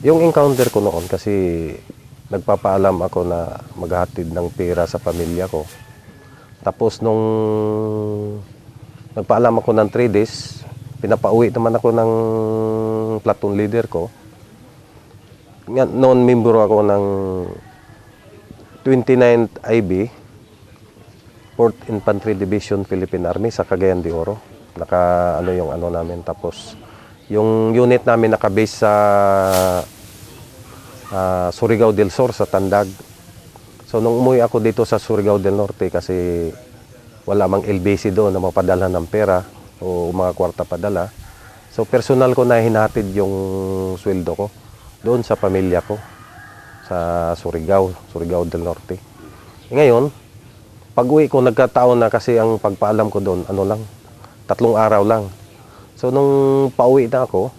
Yung encounter ko noon kasi nagpapaalam ako na maghatid ng pera sa pamilya ko. Tapos nung nagpaalam ako ng 3 days, pinapauwi naman ako ng platoon leader ko. Noon membro ako ng 29th IB, 4th Infantry Division Philippine Army sa Cagayan de Oro. Naka ano yung ano namin tapos yung unit namin nakabase sa ah, Surigao del Sur sa Tandag. So nung umuwi ako dito sa Surigao del Norte kasi wala mang LBC doon na mapadala ng pera o mga kwarta padala. So personal ko na hinatid yung sweldo ko doon sa pamilya ko sa Surigao, Surigao del Norte. E ngayon, pag uwi ko nagkataon na kasi ang pagpaalam ko doon, ano lang, tatlong araw lang. So nung pauwi na ako,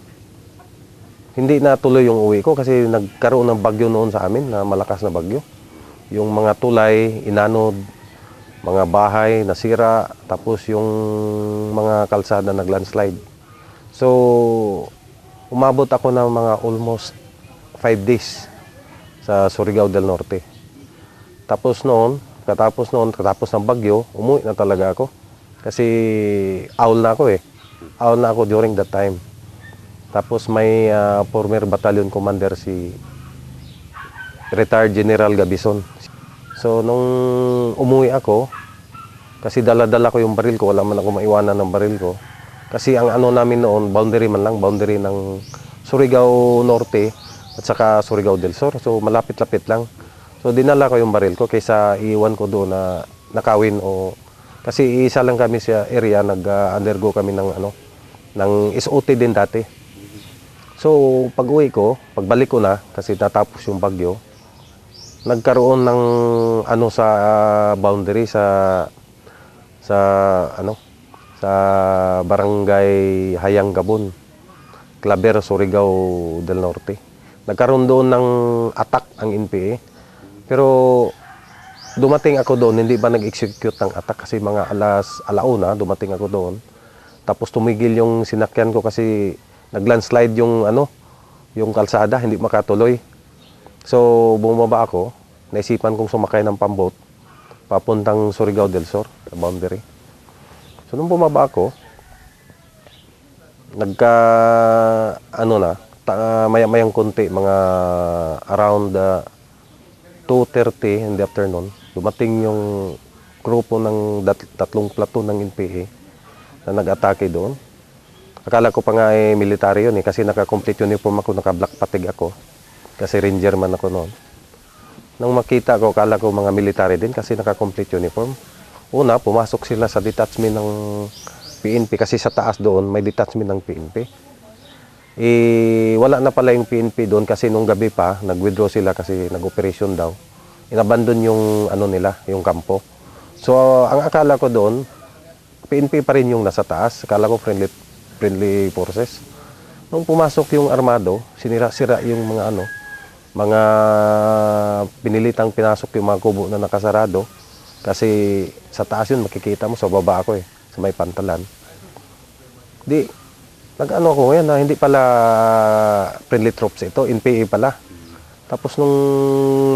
hindi na tuloy yung uwi ko kasi nagkaroon ng bagyo noon sa amin na malakas na bagyo. Yung mga tulay, inanod, mga bahay nasira, tapos yung mga kalsada naglandslide. So, umabot ako ng mga almost 5 days sa Surigao del Norte. Tapos noon, katapos noon, katapos ng bagyo, umuwi na talaga ako. Kasi owl na ako eh. Owl na ako during that time. Tapos may ah, former battalion commander si retired General Gabison. So nung umuwi ako, kasi dala-dala ko yung baril ko, wala man ako maiwanan ng baril ko. Kasi ang ano namin noon, boundary man lang, boundary ng Surigao Norte at saka Surigao del Sur. So malapit-lapit lang. So dinala ko yung baril ko kaysa iiwan ko doon na nakawin o kasi isa lang kami sa area nag-undergo kami ng ano ng SOT din dati. So pag-uwi ko, pagbalik ko na kasi natapos yung bagyo, nagkaroon ng ano sa ah, boundary sa sa ano sa barangay Hayang Gabon, Claver, Surigao del Norte. Nagkaroon doon ng attack ang NPA. Pero dumating ako doon, hindi ba nag-execute ng attack kasi mga alas alauna dumating ako doon. Tapos tumigil yung sinakyan ko kasi naglandslide yung ano, yung kalsada, hindi makatuloy. So bumaba ako, naisipan kong sumakay ng pambot papuntang Surigao del Sur, sa boundary. So nung bumaba ako, nagka ano na, ta, maya-mayang konti, mga around uh, 2.30 in the afternoon, dumating yung grupo ng dat- tatlong platoon ng NPA na nag-atake doon. Akala ko pa nga eh, military yun eh, kasi naka-complete uniform ako, naka-black patig ako. Kasi ranger man ako noon. Nang makita ko, akala ko mga military din kasi naka-complete uniform. Una, pumasok sila sa detachment ng PNP kasi sa taas doon may detachment ng PNP. Eh, wala na pala yung PNP doon kasi nung gabi pa, nag-withdraw sila kasi nag-operation daw. Inabandon yung ano nila, yung kampo. So, ang akala ko doon, PNP pa rin yung nasa taas. Akala ko friendly, friendly forces. Nung pumasok yung armado, sinira-sira yung mga ano, mga pinilitang pinasok yung mga kubo na nakasarado. Kasi sa taas yun, makikita mo, sa baba ako eh, sa may pantalan. Di, nag-ano ako ngayon na hindi pala friendly troops ito, NPA pala. Tapos nung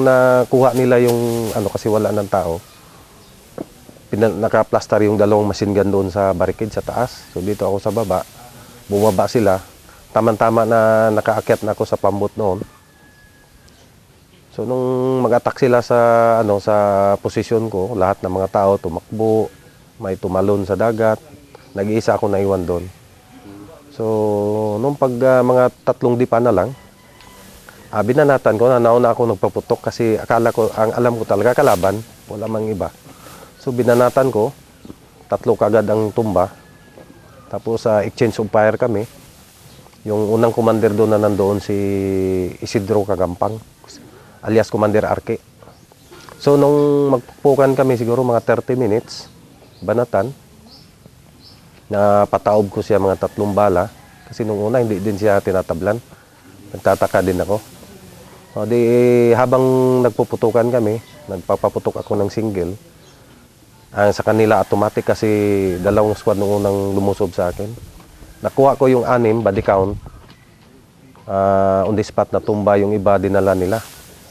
nakuha nila yung ano kasi wala ng tao, pina- naka-plaster yung dalawang machine gun doon sa barricade sa taas. So dito ako sa baba, bumaba sila. Tama-tama na nakaakyat na ako sa pambot noon. So nung mag-attack sila sa ano sa posisyon ko, lahat ng mga tao tumakbo, may tumalon sa dagat. Nag-iisa ako naiwan doon. So nung pag ah, mga tatlong dipa na lang, ah, binanatan ko na nauna ako nagpaputok kasi akala ko ang alam ko talaga kalaban, wala mang iba. So binanatan ko, tatlo kagad ang tumba. Tapos sa exchange of fire kami. Yung unang commander doon na nandoon si Isidro Kagampang, alias Commander Arke. So nung magpupukan kami siguro mga 30 minutes, banatan, na pataob ko siya mga tatlong bala. Kasi nung una hindi din siya tinatablan. Nagtataka din ako. O di habang nagpuputukan kami, nagpapaputok ako ng single. Ang sa kanila automatic kasi dalawang squad nung unang lumusob sa akin. Nakuha ko yung anim, body count. ah, on the spot na tumba yung iba dinala nila.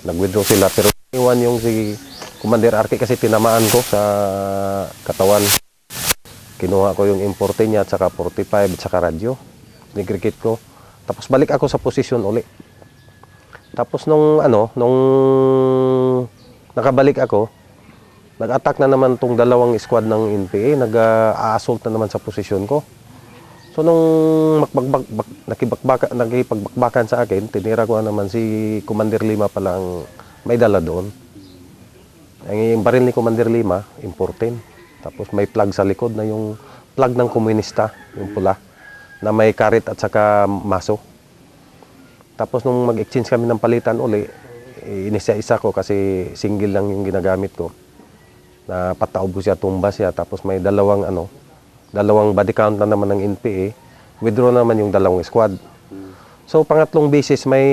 Nag-withdraw sila pero iwan yung si Commander Arki kasi tinamaan ko sa katawan. Kinuha ko yung importe niya at saka 45 at saka radyo. Nigrikit ko. Tapos balik ako sa posisyon uli. Tapos nung ano, nung nakabalik ako, nag-attack na naman tong dalawang squad ng NPA, nag-assault na naman sa posisyon ko. So nung makbagbak, bak, nakibagbaka, nakipagbakbakan sa akin, tinira ko na naman si Commander Lima pala ang may dala doon. Ang baril ni Commander Lima, importin. Tapos may plug sa likod na yung plug ng komunista, yung pula, na may karit at saka maso. Tapos nung mag-exchange kami ng palitan uli, eh, inisa-isa ko kasi single lang yung ginagamit ko. Na pataob ko siya, tumba siya, tapos may dalawang ano, dalawang body count na naman ng NPA, withdraw naman yung dalawang squad. So pangatlong basis may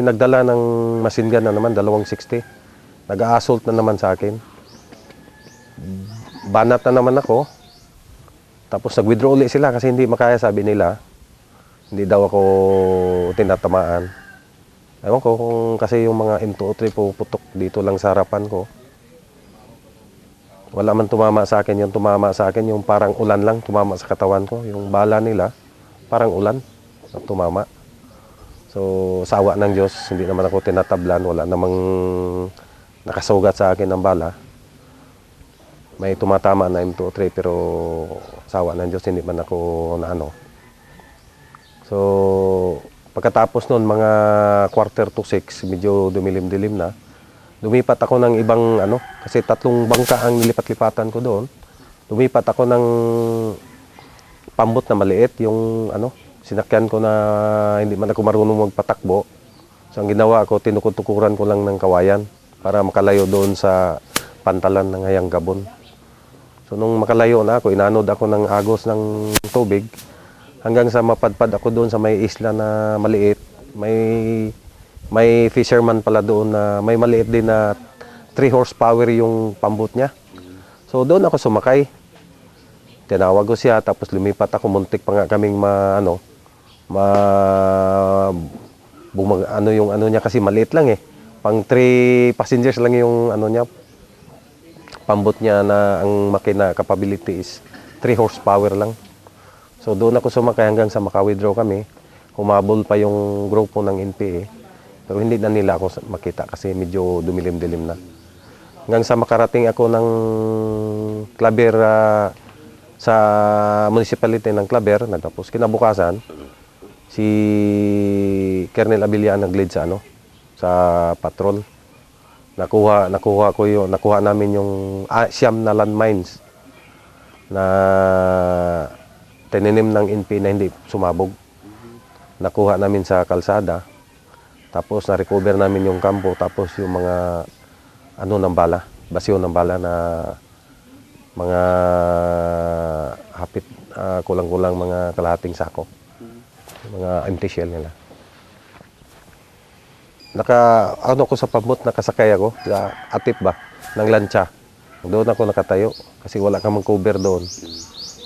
nagdala ng machine gun na naman, dalawang 60. Nag-assault na naman sa akin. Banat na naman ako. Tapos nag-withdraw ulit sila kasi hindi makaya sabi nila. Hindi daw ako tinatamaan. Ewan ko kung kasi yung mga M203 puputok dito lang sa harapan ko. Wala man tumama sa akin. Yung tumama sa akin, yung parang ulan lang tumama sa katawan ko. Yung bala nila, parang ulan na tumama. So, sawa ng Diyos, hindi naman ako tinatablan. Wala namang nakasugat sa akin ng bala. May tumatama na M203 pero sawa ng Diyos, hindi man ako na ano. So, pagkatapos nun, mga quarter to six, medyo dumilim-dilim na. Lumipat ako ng ibang ano, kasi tatlong bangka ang nilipat-lipatan ko doon. Lumipat ako ng pambot na maliit, yung ano, sinakyan ko na hindi man ako marunong magpatakbo. So ang ginawa ko, tinukutukuran ko lang ng kawayan para makalayo doon sa pantalan ng Hayang Gabon. So nung makalayo na ako, inanod ako ng agos ng tubig hanggang sa mapadpad ako doon sa may isla na maliit. May may fisherman pala doon na may maliit din na 3 horsepower yung pambot niya. So doon ako sumakay. Tinawag ko siya tapos lumipat ako muntik pa nga kaming ma ano ma bumag, ano yung ano niya kasi maliit lang eh. Pang 3 passengers lang yung ano niya pambot niya na ang makina capability is 3 horsepower lang. So doon ako sumakay hanggang sa maka-withdraw kami. Humabol pa yung grupo ng NPA. Pero hindi na nila ako makita kasi medyo dumilim-dilim na. Hanggang sa makarating ako ng Claver ah, sa municipality ng Claver, na tapos kinabukasan, si Colonel Abilian nag-lead sa ano, sa patrol. Nakuha, nakuha ko yung, nakuha namin yung ah, siyam na landmines na tininim ng NP na hindi sumabog. Nakuha namin sa kalsada. Tapos na-recover namin yung kampo. Tapos yung mga ano ng bala, basyo ng bala na mga hapit ah, kulang-kulang mga kalahating sako. Mga empty shell nila. Naka, ano ko sa pamot, nakasakay ako, sa atip ba, ng lancha. Doon ako nakatayo, kasi wala kamang cover doon.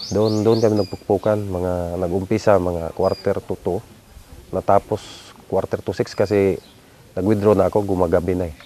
Doon, doon kami nagpukpukan, mga nag-umpisa, mga quarter to two. Natapos quarter to six kasi nag-withdraw na ako, gumagabi na eh.